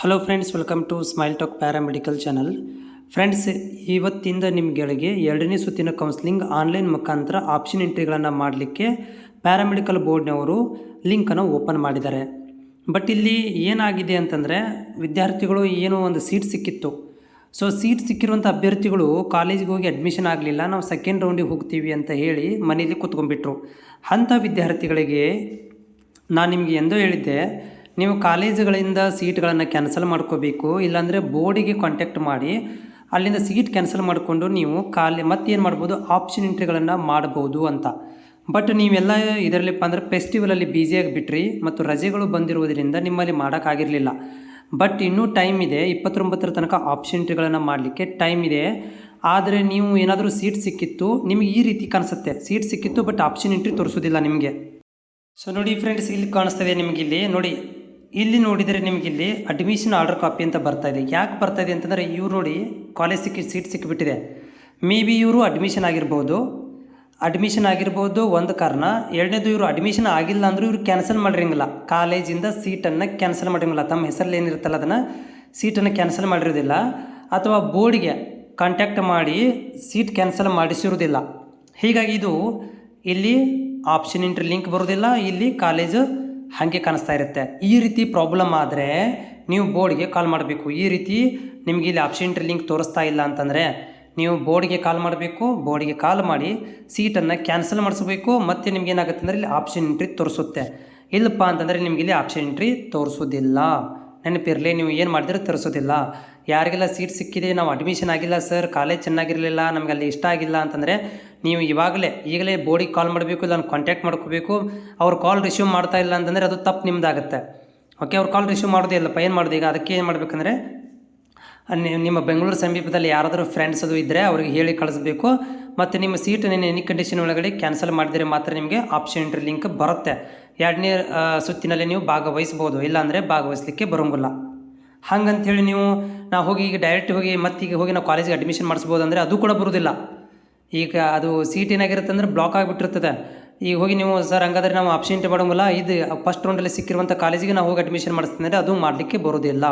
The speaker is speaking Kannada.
Hello friends welcome to smile talk paramedical channel friends ಇವತ್ತಿಂದ ನಿಮ್ಗಳಿಗೆ ಎರಡನೇ ಸುತ್ತಿನ ಕೌನ್ಸಿಲಿಂಗ್ ಆನ್ಲೈನ್ ಮುಖಾಂತರ ಆಪ್ಷನ್ ಎಂಟ್ರಿಗಳನ್ನು ಮಾಡಲಿಕ್ಕೆ ಪ್ಯಾರಾಮೆಡಿಕಲ್ ಬೋರ್ಡ್ನವರು ಲಿಂಕನ್ನು ಓಪನ್ ಮಾಡಿದ್ದಾರೆ. ಬಟ್ ಇಲ್ಲಿ ಏನಾಗಿದೆ ಅಂತಂದರೆ, ವಿದ್ಯಾರ್ಥಿಗಳು ಏನೋ ಒಂದು ಸೀಟ್ ಸಿಕ್ಕಿತ್ತು. ಸೊ ಸೀಟ್ ಸಿಕ್ಕಿರುವಂಥ ಅಭ್ಯರ್ಥಿಗಳು ಕಾಲೇಜಿಗೆ ಹೋಗಿ ಅಡ್ಮಿಷನ್ ಆಗಲಿಲ್ಲ, ನಾವು ಸೆಕೆಂಡ್ ರೌಂಡಿಗೆ ಹೋಗ್ತೀವಿ ಅಂತ ಹೇಳಿ ಮನೇಲಿ ಕೂತ್ಕೊಂಡ್ಬಿಟ್ರು. ಅಂಥ ವಿದ್ಯಾರ್ಥಿಗಳಿಗೆ ನಾನು ನಿಮಗೆ ಎಂದೋ ಹೇಳಿದ್ದೆ ನೀವು ಕಾಲೇಜುಗಳಿಂದ ಸೀಟ್ಗಳನ್ನು ಕ್ಯಾನ್ಸಲ್ ಮಾಡ್ಕೋಬೇಕು, ಇಲ್ಲಾಂದರೆ ಬೋರ್ಡಿಗೆ ಕಾಂಟ್ಯಾಕ್ಟ್ ಮಾಡಿ, ಅಲ್ಲಿಂದ ಸೀಟ್ ಕ್ಯಾನ್ಸಲ್ ಮಾಡಿಕೊಂಡು ನೀವು ಕಾಲೇ ಮತ್ತೇನು ಮಾಡ್ಬೋದು ಆಪ್ಷನ್ ಎಂಟ್ರಿಗಳನ್ನು ಮಾಡ್ಬೋದು ಅಂತ. ಬಟ್ ನೀವೆಲ್ಲ ಇದರಲ್ಲಿಪ್ಪ ಅಂದರೆ ಫೆಸ್ಟಿವಲಲ್ಲಿ ಬಿಟ್ರಿ ಮತ್ತು ರಜೆಗಳು ಬಂದಿರುವುದರಿಂದ ನಿಮ್ಮಲ್ಲಿ ಮಾಡೋಕ್ಕಾಗಿರಲಿಲ್ಲ ಬಟ್ ಇನ್ನೂ ಟೈಮ್ ಇದೆ, ಇಪ್ಪತ್ತೊಂಬತ್ತರ ತನಕ ಆಪ್ಷನ್ ಎಂಟ್ರಿಗಳನ್ನು ಮಾಡಲಿಕ್ಕೆ ಟೈಮ್ ಇದೆ. ಆದರೆ ನೀವು ಏನಾದರೂ ಸೀಟ್ ಸಿಕ್ಕಿತ್ತು, ನಿಮಗೆ ಈ ರೀತಿ ಕಾಣಿಸುತ್ತೆ. ಸೀಟ್ ಸಿಕ್ಕಿತ್ತು ಬಟ್ ಆಪ್ಷನ್ ಎಂಟ್ರಿ ತೋರಿಸೋದಿಲ್ಲ ನಿಮಗೆ. ಸೊ ನೋಡಿ ಫ್ರೆಂಡ್ಸ್ ಇಲ್ಲಿ ಕಾಣಿಸ್ತದೆ ನಿಮಗಿಲ್ಲಿ ನೋಡಿ ಇಲ್ಲಿ ನೋಡಿದರೆ ನಿಮಗೆ ಇಲ್ಲಿ ಅಡ್ಮಿಷನ್ ಆರ್ಡರ್ ಕಾಪಿ ಅಂತ ಬರ್ತಾ ಇದೆ. ಯಾಕೆ ಬರ್ತಾ ಇದೆ ಅಂತಂದರೆ ಇವ್ರು ನೋಡಿ ಕಾಲೇಜ್ ಸಿಕ್ಕಿ ಸೀಟ್ ಸಿಕ್ಕಿಬಿಟ್ಟಿದೆ. ಮೇ ಬಿ ಇವರು ಅಡ್ಮಿಷನ್ ಆಗಿರ್ಬೋದು. ಅಡ್ಮಿಷನ್ ಆಗಿರ್ಬೋದು ಒಂದು ಕಾರಣ. ಎರಡನೇದು ಇವರು ಅಡ್ಮಿಷನ್ ಆಗಿಲ್ಲ ಅಂದರೂ ಇವರು ಕ್ಯಾನ್ಸಲ್ ಮಾಡಿರಂಗಿಲ್ಲ. ಕಾಲೇಜಿಂದ ಸೀಟನ್ನು ಕ್ಯಾನ್ಸಲ್ ಮಾಡಿರಂಗಿಲ್ಲ. ತಮ್ಮ ಹೆಸರಲ್ಲಿ ಏನಿರುತ್ತಲ್ಲ ಅದನ್ನು ಸೀಟನ್ನು ಕ್ಯಾನ್ಸಲ್ ಮಾಡಿರೋದಿಲ್ಲ. ಅಥವಾ ಬೋರ್ಡ್ಗೆ ಕಾಂಟ್ಯಾಕ್ಟ್ ಮಾಡಿ ಸೀಟ್ ಕ್ಯಾನ್ಸಲ್ ಮಾಡಿಸಿರೋದಿಲ್ಲ ಹೀಗಾಗಿ ಇದು ಇಲ್ಲಿ ಆಪ್ಷನ್ ಇಂಟ್ರಿ ಲಿಂಕ್ ಬರೋದಿಲ್ಲ ಇಲ್ಲಿ ಕಾಲೇಜು ಹಾಗೆ ಕಾಣಿಸ್ತಾ ಇರುತ್ತೆ. ಈ ರೀತಿ ಪ್ರಾಬ್ಲಮ್ ಆದರೆ ನೀವು ಬೋರ್ಡ್ಗೆ ಕಾಲ್ ಮಾಡಬೇಕು. ಈ ರೀತಿ ನಿಮಗೆ ಇಲ್ಲಿ ಆಪ್ಷನ್ ಲಿಂಕ್ ತೋರಿಸ್ತಾ ಇಲ್ಲ ಅಂತಂದರೆ ನೀವು ಬೋರ್ಡ್ಗೆ ಕಾಲ್ ಮಾಡಬೇಕು. ಬೋರ್ಡ್ಗೆ ಕಾಲ್ ಮಾಡಿ ಸೀಟನ್ನು ಕ್ಯಾನ್ಸಲ್ ಮಾಡಿಸ್ಬೇಕು. ಮತ್ತು ನಿಮ್ಗೆ ಏನಾಗುತ್ತೆ ಅಂದರೆ ಇಲ್ಲಿ ಆಪ್ಷನ್ ಎಂಟ್ರಿ ತೋರಿಸುತ್ತೆ. ಇಲ್ಲಪ್ಪ ಅಂತಂದರೆ ನಿಮಗೆ ಇಲ್ಲಿ ಆಪ್ಷನ್ ಎಂಟ್ರಿ ತೋರಿಸೋದಿಲ್ಲ ನೆನಪಿರಲಿ, ನೀವು ಏನು ಮಾಡಿದ್ರೆ ತೋರಿಸೋದಿಲ್ಲ ಯಾರಿಗೆಲ್ಲ ಸೀಟ್ ಸಿಕ್ಕಿದೆ, ನಾವು ಅಡ್ಮಿಷನ್ ಆಗಿಲ್ಲ ಸರ್ ಕಾಲೇಜ್ ಚೆನ್ನಾಗಿರಲಿಲ್ಲ, ನಮಗೆ ಅಲ್ಲಿ ಇಷ್ಟ ಆಗಿಲ್ಲ ಅಂತಂದರೆ ನೀವು ಇವಾಗಲೇ, ಈಗಲೇ ಬೋರ್ಡಿಗೆ ಕಾಲ್ ಮಾಡಬೇಕು, ಇಲ್ಲ ಕಾಂಟ್ಯಾಕ್ಟ್ ಮಾಡ್ಕೋಬೇಕು, ಅವ್ರು ಕಾಲ್ ರಿಸೀವ್ ಮಾಡ್ತಾ ಇಲ್ಲ ಅಂತಂದರೆ ಅದು ತಪ್ಪು ನಿಮ್ಮದಾಗುತ್ತೆ ಓಕೆ ಅವ್ರು ಕಾಲ್ ರಿಸೀವ್ ಮಾಡೋದೇ ಇಲ್ಲಪ್ಪ, ಏನು ಮಾಡೋದು ಈಗ? ಅದಕ್ಕೆ ಏನು ಮಾಡಬೇಕಂದ್ರೆ ನಿಮ್ಮ ಬೆಂಗಳೂರು ಸಮೀಪದಲ್ಲಿ ಯಾರಾದರೂ ಫ್ರೆಂಡ್ಸ್ ಅದು ಇದ್ದರೆ ಅವ್ರಿಗೆ ಹೇಳಿ ಕಳಿಸ್ಬೇಕು. ಮತ್ತು ನಿಮ್ಮ ಸೀಟ್ ನೀನು ಎನಿ ಕಂಡೀಷನ್ ಒಳಗಡೆ ಕ್ಯಾನ್ಸಲ್ ಮಾಡಿದರೆ ಮಾತ್ರ ನಿಮಗೆ ಆಪ್ಷನ್ ಎಂಟ್ರಿ ಲಿಂಕ್ ಬರುತ್ತೆ. ಎರಡನೇ ಸುತ್ತಿನಲ್ಲಿ ನೀವು ಭಾಗವಹಿಸ್ಬೋದು, ಇಲ್ಲಾಂದರೆ ಭಾಗವಹಿಸಲಿಕ್ಕೆ ಬರೋಂಗಿಲ್ಲ. ಹಂಗಂಥೇಳಿ ನೀವು ನಾವು ಹೋಗಿ ಈಗ ಡೈರೆಕ್ಟ್ ಹೋಗಿ ಮತ್ತೀಗ ಹೋಗಿ ನಾವು ಕಾಲೇಜಿಗೆ ಅಡ್ಮಿಷನ್ ಮಾಡಿಸ್ಬೋದು ಅಂದರೆ ಅದು ಕೂಡ ಬರೋದಿಲ್ಲ. ಈಗ ಅದು ಸೀಟ್ ಏನಾಗಿರುತ್ತೆ ಅಂದರೆ ಬ್ಲಾಕ್ ಆಗಿಬಿಟ್ಟಿರ್ತದೆ. ಈಗ ಹೋಗಿ ನೀವು ಸರ್ ಹಂಗಾದ್ರೆ ನಾವು ಆಪ್ಷನ್ ಮಾಡೋಂಗಿಲ್ಲ. ಇದು ಫಸ್ಟ್ ರೌಂಡಲ್ಲಿ ಸಿಕ್ಕಿರುವಂಥ ಕಾಲೇಜಿಗೆ ನಾವು ಹೋಗಿ ಅಡ್ಮಿಷನ್ ಮಾಡಿಸ್ತೀನಿ ಅಂದರೆ ಅದು ಮಾಡಲಿಕ್ಕೆ ಬರೋದಿಲ್ಲ.